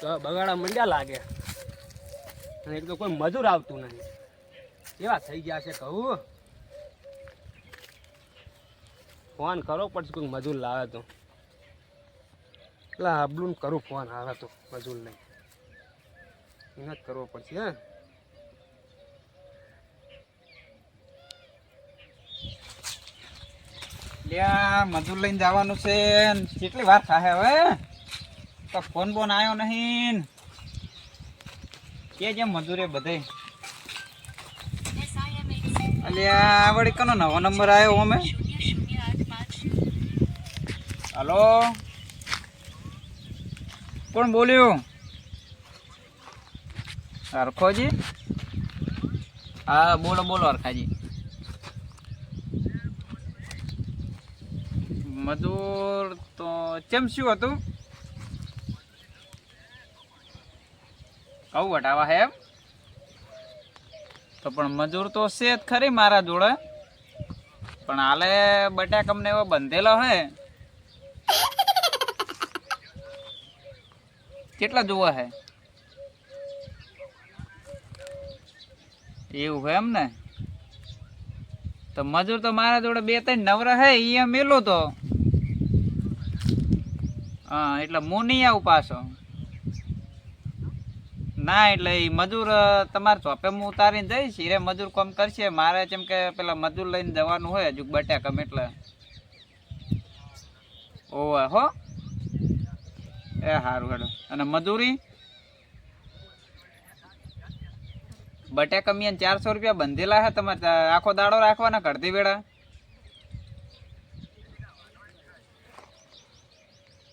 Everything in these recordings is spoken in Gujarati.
તો બગાડા મંડ્યા લાગે. અને એક તો કોઈ મજૂર આવતું નહીં કેવા થઈ ગયા છે કહું? ફોન કરો પડશે કોઈ મજૂર લાવે તો. એટલે આબલું કરું ફોન આવે તો મજૂર નહીં. મહેનત કરવો પડશે, હે? મજૂર લઈને જવાનું છે કેટલી વાર થાય હવે? તો ફોન બોન આવ્યો નહીં કે જેમ મજૂરે બધે? અલ્યા વળી કનો નવો નંબર આવ્યો અમે હલો? કોણ બોલ્યું? હરખોજી? હા, બોલો બોલો હરખાજી. મજૂર તો, ચેમ શું હતું? કહું વટાવા હે તો પણ મજૂર તો છે જ ખરી મારા જોડે. પણ હાલે બટાક અમને એવો બંધેલો હે. કેટલા જોવા હે? એવું હોય એમ ને તો મજૂર તો મારા જોડે બે ત્રણ નવરા હે એ મેલો તો. હા, એટલે હું આવું પાછો ના, એટલે એ મજૂર તમારે ચોપે હું ઉતારીને જઈશ હીરે મજૂર કોમ કરશે. મારે જેમ કે પેલા મજૂર લઈને જવાનું હોય, હજુ બટાકમ એટલે. ઓવે, હો. એ સારું હેડો. અને મજૂરી? બટાકમિયાન ચારસો રૂપિયા બંધેલા હે તમારે આખો દાડો રાખવાના કરતી વેળા?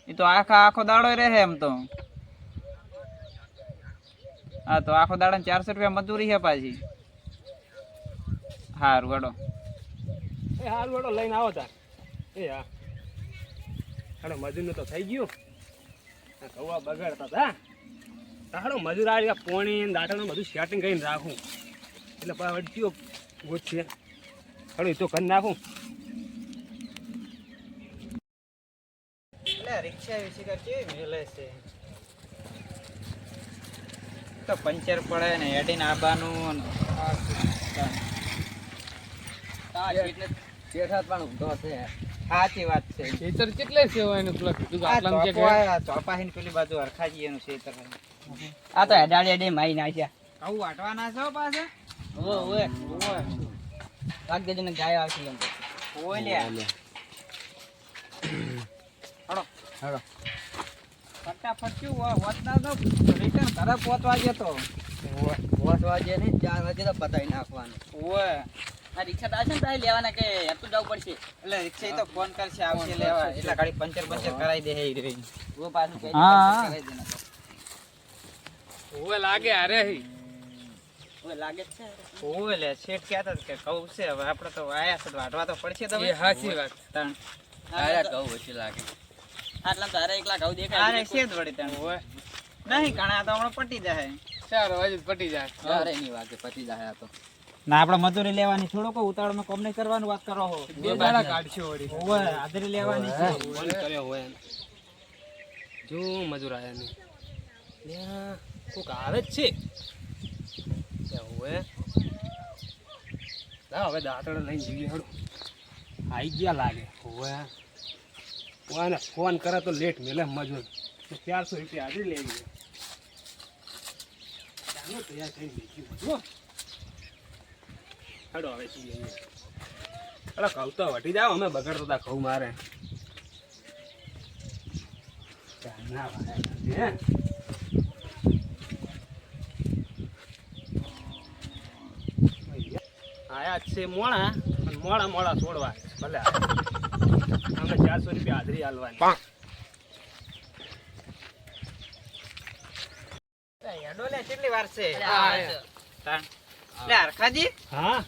એ તો આખા, આખો દાડો રહે એમ તો. હા તો આખો દાડા ચારસો રૂપિયા મજૂરી છે પાછી. સારું વડો એ હાલ વડો લઈને આવો તાર. એ હા. હાડો મજૂરનું તો થઈ ગયું. કૌવા બગાડતા હતા. હાડો મજૂર આવી પોણી ને બધું સેટિંગ કરીને રાખું. એટલે પાછો કયો ગોત હાડો એ તો કરી નાખું. એટલે રિક્ષા વિશે કેવી મેલે છે? તો પંચર પડે ને હેડીને આબાનું સાચી વાત. છે. ખેતર કેટલે છે એનું ચોપાહીને પેલી બાજુ હરખાજી એનું ખેતર આ તો હેડાડી હેડી મારી નાખ્યા. આવું વાટવાના છો દેજે ને ગાય આવશે ઓય હેડો. ફટાફટ શું હોય વચના તો રિટર્ન ઘરે પહોંચવા તો. પાંચ વાગે નહીં ચાર વાગે તો પતાવી નાખવાનું. ઓય. આ રિક્ષા તો ને તારે લેવાના કે હેતું જવું પડશે? એટલે રિક્ષા તો ફોન કરશે આવશે લેવા. એટલે ગાડી પંચર પંચર કરાવી દે રહી. ઓ પાછું. કરાવી દે ને લાગે અરે ઓવે લાગે છે ઓય લે શેઠ કહેતા હતા કે કહું છે હવે આપણે તો આયા છે વાટવા તો પડશે તો એ હાચી વાત. તણ. અરે ઘઉં ઓછી લાગે. આટલા તારે એકલા ઘઉં દેખાય અરે છે. વળી તને ઓય. નહીં કણા તો હમણાં પટી જાય ચાર વાગે પટી જાય અરે ની વાગે પટી જાય આ તો. ના આપણે મજૂરી લેવાની થોડો કો ઉતાવળમાં કોમ નહીં કરવાનું વાત કરો હો. બે દાડા કાઢશો વળી. ઓય હાજરી લેવાની છે. ફોન કર્યો હોય જો મજૂર આયા નહીં કોક આવે જ છે. કે હવે ના હવે દાંતડો લઈને જઈએ હળો. આઈ ગયા લાગે. હવે ઓને ફોન કરે તો લેટ મેલે મજૂર તો ચારસો રૂપિયા હાજરી લેવી. ચાલો, તૈયાર હવે છીએ અરે તો વટી જાઓ, અમે બગડતો હતા કહું મારે. ના હે? આયા છે મોણા મોડા મોડા છોડવા. ભલે અમે ચારસો રૂપિયા હાજરી હાલવાની. હેડો લે કેટલી વાર છે? લે હરખાજી. હા?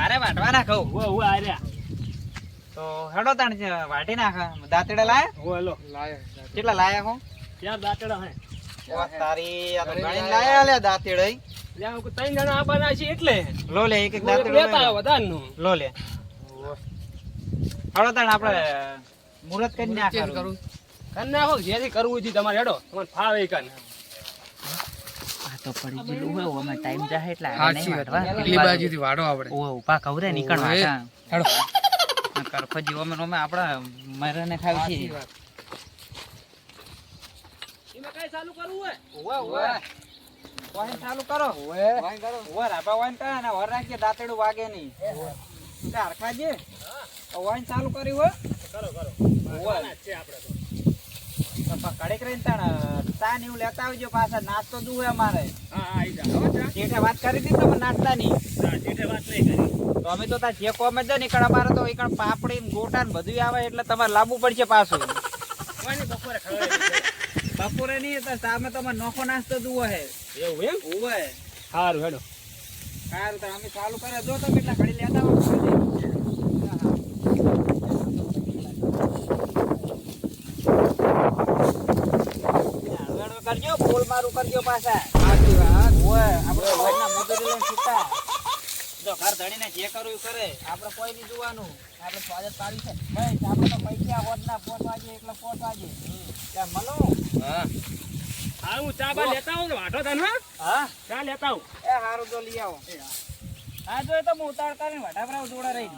આરે વાટવાના કહું ઉવા ઉવા આર્યા તો હેડો તણ વાટી નાખા દાંતેડા લાયા? કેટલા લાયા હો? ત્યાં દાંતડા હે? તારી આ તો લાયા. લે દાંતેડા. ત્રણ જણા આવવાના છે એટલે. લો લે એક એક હું લેતા વધારનું. લો લે. હળો તાણ આપણે મુહૂર્ત કરી નાખવાનું. કરી નાખો. જેથી કરવું છે તમારે હેડો. તમારે ફાવે ઈ કન તો પડી ગયેલું હોય અમે ટાઈમ જાય એટલે આગળ નહીં વાટવા. પેલી બાજુથી વાડો આપણે. ઓવે ઊભા કવરે નીકળ હેડો. આ કરફજી ઓમે ને આપણા મરને ખાવી છે. એમાં કઈ ચાલુ કરવું હોય? ઓવે ઓવે. વાહન ચાલુ કરો. વાહન કરો. ઓવે રાભા વાહન કરે ને વર રાખજે દાંતેડું વાગે નહીં. તે હરખાજી વાહન ચાલુ કર્યું હોય? કરો કરો છે આપણે તો તો કડેક રહીને તાણ તાન એવું લેતા આવજો પાછા. નાસ્તો દુવે અમારે. હા જા જેઠે વાત કરી હતી તમે નાસ્તાની? હા જેઠે વાત નહીં કરી. તો અમે તો તાર જે કોમે જ ને ઈકણ અમારે તો ઈકણ પાપડી ને ગોટા ને બધું આવે એટલે તમારે લાવવું પડશે પાછું. કોઈ બપોરે ખવડાવી બપોરે નહીં તો સામે તમારે નોખો નાસ્તો દુવો હે. એવું એમ? ઓવે સારું હેડો. સારું તો અમે ચાલુ કરે જો તમે એટલા ઘડી લેતા આવો હળવે-હળવે ફૂલ મારું કરજો પાછા. સાચી વાત. આપણે રોજના મજૂરી લઈને છૂટા જો ઘર ધણીને જે કરવું કરે. આપણે કોઈ નહીં જોવાનું. આપણે સ્વાગત પાડ્યું છે. ભાઈ આપણે તો પૈસા વાગે એટલે પોત વાગે. ત્યાં મનો હા. હા હું ચા બા લેતા આવું ને વાટો તને હા? હા? ચા લેતા આવું. એ હારું તો લઈ આવો. હા. જો તો હું ઉતાળ કરીને વટાપરા જોડા રહી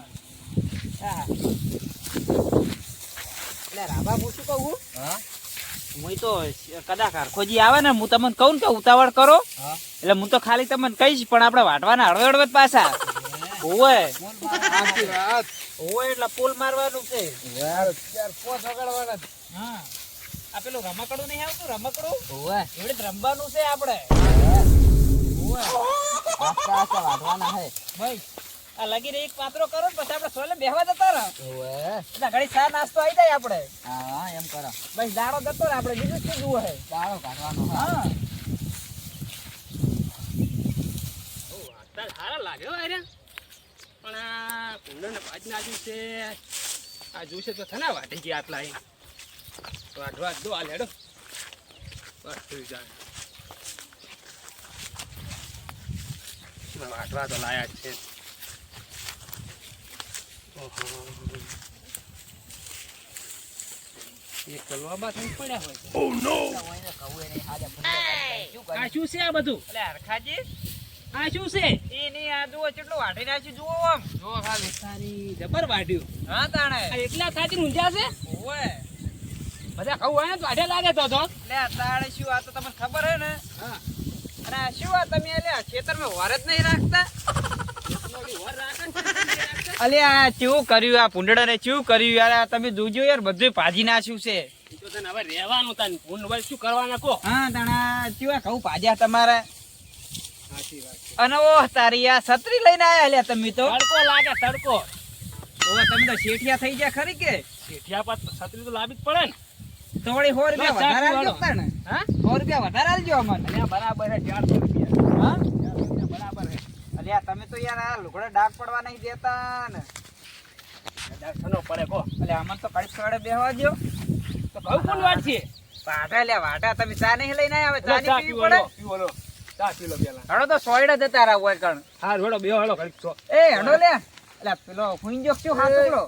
હા એટલે રાબા પૂછું શું કહું હા. હું તો કદાચ ખોજી આવે ને હું તમને કહું કે ઉતાવળ કરો. એટલે હું તો ખાલી તમને કહીશ પણ આપણે વાટવાના હળવે હળવે પાછા. ઓવે ઓવે એટલે પુલ મારવાનું છે. યાર ચાર પોત વગાડવાના. હા. આ પેલું રમકડું નહીં આવતું રમકડું? ઓવે એવડે રમવાનું છે આપણે. ઓવે પાછા વાટવાના હે ભાઈ આ લગી રહી એક પાત્રો કરો પછી આપણે સોલે બેહવા જતા રહો. ઓવે. એટલે ઘડી ચા નાસ્તો આવી જાય આપણે. હા એમ કરો. ભાઈ દાડો જતો રહે આપણે બીજું શું જુઓ હે? દાળો કાઢવાનો હે. ઓ વાટતા સારા લાગે હો આર્યા પણ આ કુંડળને પાછના ના છે આ જોશે તો થના વાટી ગયા આટલા અહીં. વાટવા દો આ લેડો બસ થઈ જાય. વાટવા તો લાયા જ છે. એકલા ખાતી ઊંઝા છે? બધા ખાવું હોય ને તો આઢે લાગે તો તો. એટલે આ તાણે શું આ તો તમને ખબર હે ને? હા. અને આ શું આ તમે એટલે ખેતરમાં વર જ નહીં રાખતા? અલે આ ચેવું કર્યું? આ પૂંડડાને ચેવું કર્યું? યાર આ તમે જોજો યાર બધું ભાજી નાખ્યું છે. તો તને હવે રહેવાનું તાન ફોન શું કરવાના કો હા તાણા ચેવા કહું ભાજ્યા તમારે? અને ઓહ તારી આ છત્રી લઈને આયા લ્યા તમે તો. તડકો લાગે તડકો. ઓહ તમે તો શેઠિયા થઈ ગયા ખરી કે? શેઠિયા પર છત્રી તો લાવી જ પડે ને. તો વળી સો રૂપિયા વધારે. હા? સો રૂપિયા વધારે અમને. બરાબર ચારસો રૂપિયા હા ચારસો રૂપિયા બરાબર હે અલ્યા તમે તો યાર આ લુગડા ડાક પડવા નહીં દેતા ને. દર્શનો પડે કો. અલ્યા અમને તો કડીક સવારે બેહવા દો તો કહું કોણ વાત છે? વાટા લે વાટા તમે ચા નહીં લઈને આવે લો, ચા ની પીવી પડે? પીવો લો. ચા પી લો પેલા. હડો તો સોયડા જતા રહો હોય કણ. હા રોડો બે હળો ઘડીક છો. એ હડો લે અલ્યા પેલો ફૂંજો શું હાથ ઉકળો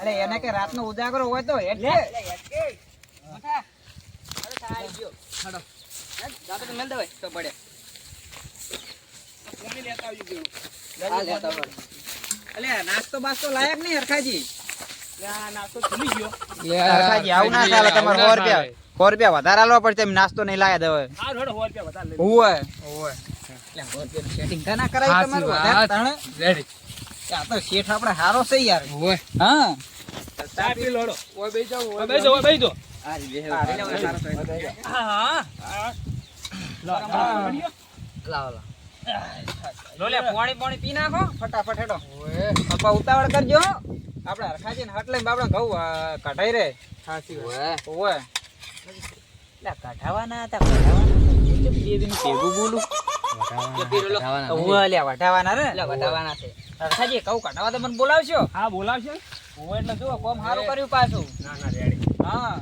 અરે એને કે રાતનો ઉજાગરો હોય તો એટલે જાતો તો મેલ દે ભાઈ, તો પડે. પાણી લેતા આવજો બેવું. હા લેતા હોય. અલ્યા નાસ્તો બાસ્તો લાયક નહીં હરખાજી? લે, આ નાસ્તો ભૂલી ગયો. હરખાજી આવું ના ચાલે તમારે સો રૂપિયા વધારે આલવા પડશે નાસ્તો નહીં લાયા દેવે હા રોડો સો રૂપિયા વધારે લઈ ઓવે સેટિંગ ના કરાય તમારું વાત. વધારે તાણે. રેડી આ તો શેઠ આપણે હારો છે યાર. હા. ચા પી ઓય બેહો. હા. હા. લાવો, લાવો. લો પાણી પાણી પી નાખો ફટાફટ હેડો. ઓય પપ્પા ઉતાવળ કરજો આપણે હરખાજી ને હટ લઈને બાપડા ઘઉં કઢાઈ રે. સાચી હોય હોય એટલે કઢાવાના હતા કઢાવાના બે ભેગું બોલું. જો વટાવાના રે. એટલે વટાવાના છે. હરખાજી કહું કઢાવા તો મને બોલાવશો? હા બોલાવશે? એટલે જુઓ કોમ સારું કર્યું પાછું. ના ના રેડી. હા.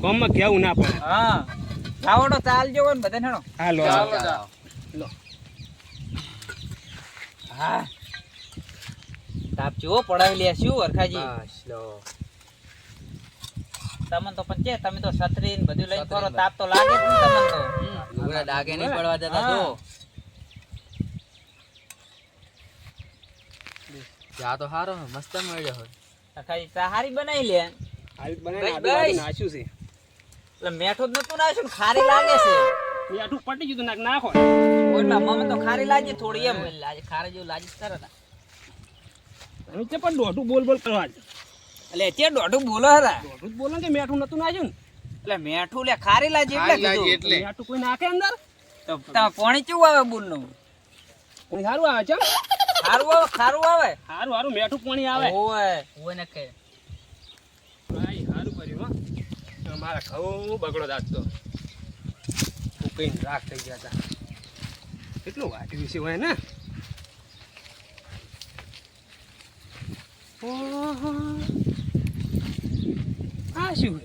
કોમમાં કેવું ના પડે? હા. લાવડો ચાલજો ને બધાને હેડો. હા લો. ચાલો. હા. તાપ ચેવો પડાવી લે શું વરખાજી તમને તો પણ છે તમે તો છત્રી ને બધું લઈને ફરો તાપ તો લાગે જ ને તમને તો. હમ. ડાગે નહીં પડવા દેતા હા. જા તો હારો હે, મસ્ત મળ્યો હોય. ખાલી ચા હારી બનાવી લે. હારી બનાવી નાખ્યું છે. એટલે મેઠું જ નતું નાખ્યું ખારી લાગે છે. મીઠું પટી ગયું નાખ નાખો. ઓટલા મમ્મી તો ખારી લાગે થોડી એમ. લાગે ખારી જેવું લાગે છે ખરા તે. પણ દોઢું બોલ બોલ કરવા એટલે તે દોઢું બોલો હરા દોઢું જ બોલો કે મેઠું નતું નાખ્યું એટલે મેઠું લે ખારી લાગે એટલે ખારી લાગે કીધું. એટલે. મેઠું કોઈ નાખે અંદર? તો પાણી કેવું આવે બુનનું નું સારું આવે છે સારું આવે સારું આવે? સારું સારું મેઠું પાણી આવે. ઓય ઓય ને કે. ભાઈ સારું કર્યું હો. મારા ઘઉં બગડો દાંત તો. ઉકઈને રાખ થઈ ગયા હતા કેટલું વાટ્યું છે હોય ને. આ શું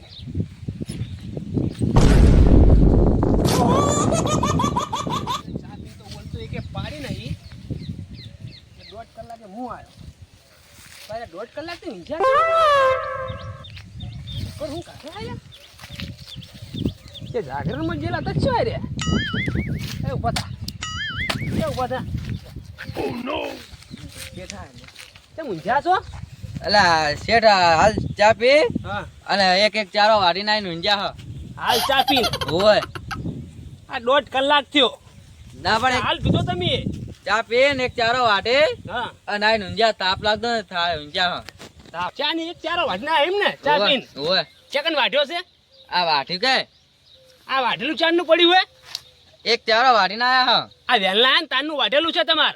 પાડી નહીં દોઢ કલાકે હું આવ્યો. દોઢ કલાક તો ઊંઝા છે પણ હું કાઢે આયા કે જાગરણમાં ગયેલા તો છો રે? એ ઊભા થા. એ ઊભા થા. ઓ નો બેઠા એટલે કેમ છો? અલા શેઠ હાલ ચા પી? હા. અને એક એક ચારો વાટી નાઈ ઊંઝા હ. હાલ ચા પી. હોય. આ દોઢ કલાક થયો. ના પણ હાલ પીધો તમે. ચા પી ને એક ચારો વાટે. હા. અને આઈને ઊંઝા તાપ લાગતો ને થાય ઊંઝા હ. ચા ને એક ચારો વાટના એમ ને ચા પીન. હોય. ચકન છે? આ વાટ્યું કે? આ વાઢેલું ચાંદનું પડ્યું હોય એક ત્યારો વાઢીને આયા હા. આ વેલના ને તાનનું વાઢેલું છે તમાર.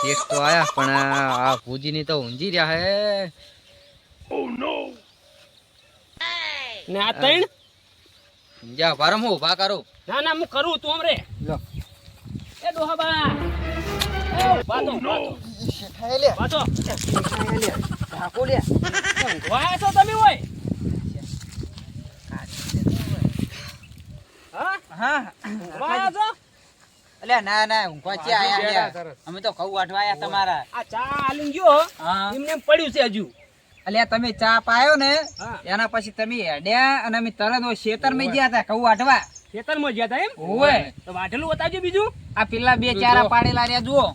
શેઠ તો આયા પણ આ આ ભૂજીની તો ઊંજી રહ્યા હે. ને આ તૈણ જા ભરમ હું ઊભા કરું. ના ના હું કરું તું રે. લો. એ ડોહાબા એ વાતો વાતો. ઢાકો લે વાય છો તમે હોય હા. એટલે ના ના હું આયા. અમે તો ઘઉં વાટવા તમારા. આ ચા ગયો હા. એમને પડ્યું છે હજુ. અલ્યા તમે ચા પાયો ને એના પછી તમે હેડ્યા અને અમે તરત શેતરમાં ગયા હતા ઘઉં વાટવા ખેતરમાં ગયા તા એમ? ઓવે તો વાટેલું બતાવજો બીજું. આ પેલા બે ચારા પાડેલા રહ્યા જુઓ.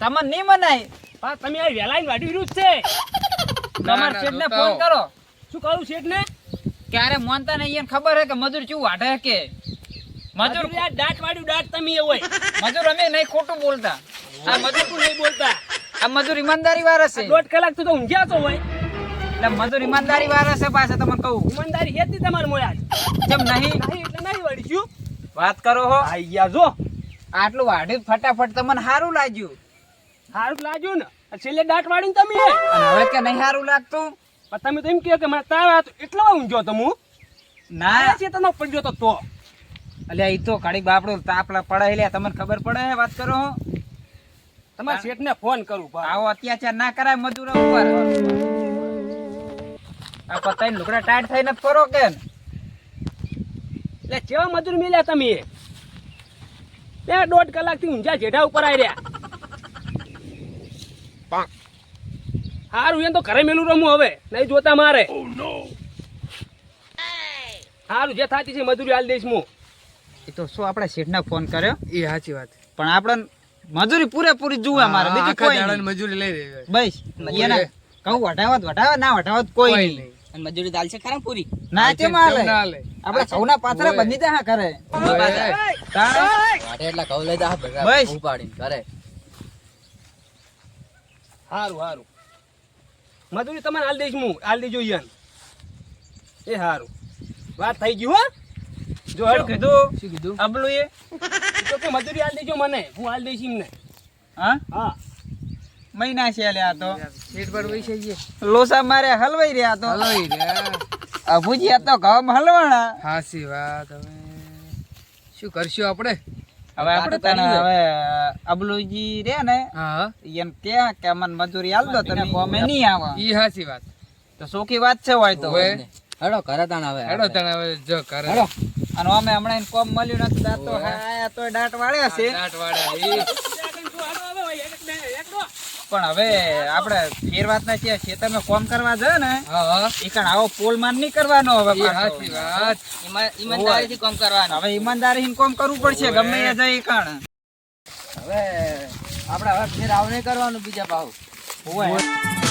તમને નહીં મનાય. તમે આ વેલાઈ વાટી રહ્યું જ છે. તમારા ના, ફોન કરો. શું કહું શેઠ ને? ક્યારે માનતા નહીં એને ખબર હે કે મજૂર શું વાટે કે? મજૂર દાંત વાળ્યું દાંત તમે એ હોય. મજૂર અમે નહીં ખોટું બોલતા. આ મજૂર તું નહીં બોલતા. આ મજૂર ઈમાનદારી વાળા છે. દોઢ કલાક તું તો ઊંઘ્યા છો હોય. એટલે મજૂર ઈમાનદારી વાળા છે પાસે તમને કહું. ઈમાનદારી હેતી તમારે મળ્યા જેમ નહીં. નહીં એટલે નહીં વળીશું. વાત કરો હો. આઈ ગયા જો. આટલું વાઢ્યું ફટાફટ તમને સારું લાગ્યું. સારું લાગ્યું ને? છેલ્લે દાંત વાળીને તમે હવે કે નહીં સારું લાગતું? પણ તમે તો એમ કહો કે મને તાવ આવ્યો એટલો ઊંઘ્યો તો હું ના. છે તો પડ્યો તો તો. અલ્યા એ તો કાળી બાપડું તાપલા પડાય લે તમને ખબર પડે? વાત કરો તમારા શેઠને ફોન કરું આવો અત્યાચાર ના કરાય મજૂરો ઉપર. આ પતાઈ લુગડા ટાઈટ થઈને ફરો કે. એટલે કેવા મજૂર મિલ્યા તમે? બે દોઢ કલાકથી ઊંઝા જેઢા ઉપર આવી રહ્યા હારું એમ તો ઘરે મેલું રમું હવે નહીં જોતા મારે. હારું જે થતી છે મજૂરી હાલ દઈશ હું. એ તો શું આપણે શેઠને ફોન કર્યો? એ સાચી વાત. પણ આપણે મજૂરી પૂરેપૂરી જુએ મારે બીજું કોઈ નહીં. મજૂરી લઈ રહી બસ એને કહું વટાવત વઢાવે ના વટાવત કોઈ નહીં. મજૂરી મજૂરી ચાલશે ખરા પૂરી? ના તે હાલે? આપણે સૌના પાથરા. બંધી દે કરે. વાટે એટલા લઈ જા બસ. ઉપાડીને કરે હારું હારું. મજૂરી તમારે હાલ દઈશ હું હાલ દેજો ઈયન એ સારું વાત થઈ ગયું હો. જો હાલ કીધું? શું કીધું? અબલું એ. તો કે મજૂરી હાલ દેજો મને. હું હાલ દઈશ એમને. હા? હા. મહિના છે લ્યા તો. સીટ પર બેસી છે લોસા મારે હલવાઈ રહ્યા તો. હલવાઈ રહ્યા? આ ભુજિયા તો ઘઉં હલવાણા. હાસી વાત હવે. શું કરશું આપણે? હવે આપણે તને હવે અબલુજી રે ને હા. એમ કે કે મને મજૂરી આલ દો તમે ગમે. નહીં આવે. ઈ હાસી વાત. તો સોખી વાત છે હોય તો. હેડો ઘરે તાણ હવે હેડો તને હવે જો કરે હેડો. અને અમે હમણાં એને કોમ મળ્યું નથી તો. હા તો દાંટ વાળ્યા છે. દાંત વાળા ઈ આગળ શું હાલો હવે એક બે એક દો પણ હવે આપણે ફેર વાતના છે ખેતરમાં કોમ કરવા જાય ને એ કણ આવો પોલ માન નહીં કરવાનો હવે ઈમાનદારીથી કોમ કરવાનો. હવે ઈમાનદારી કોમ કરવું પડશે ગમે એ જાય કણ હવે આપણે હવે ફેર આવ નહીં કરવાનું બીજા ભાવ. હોય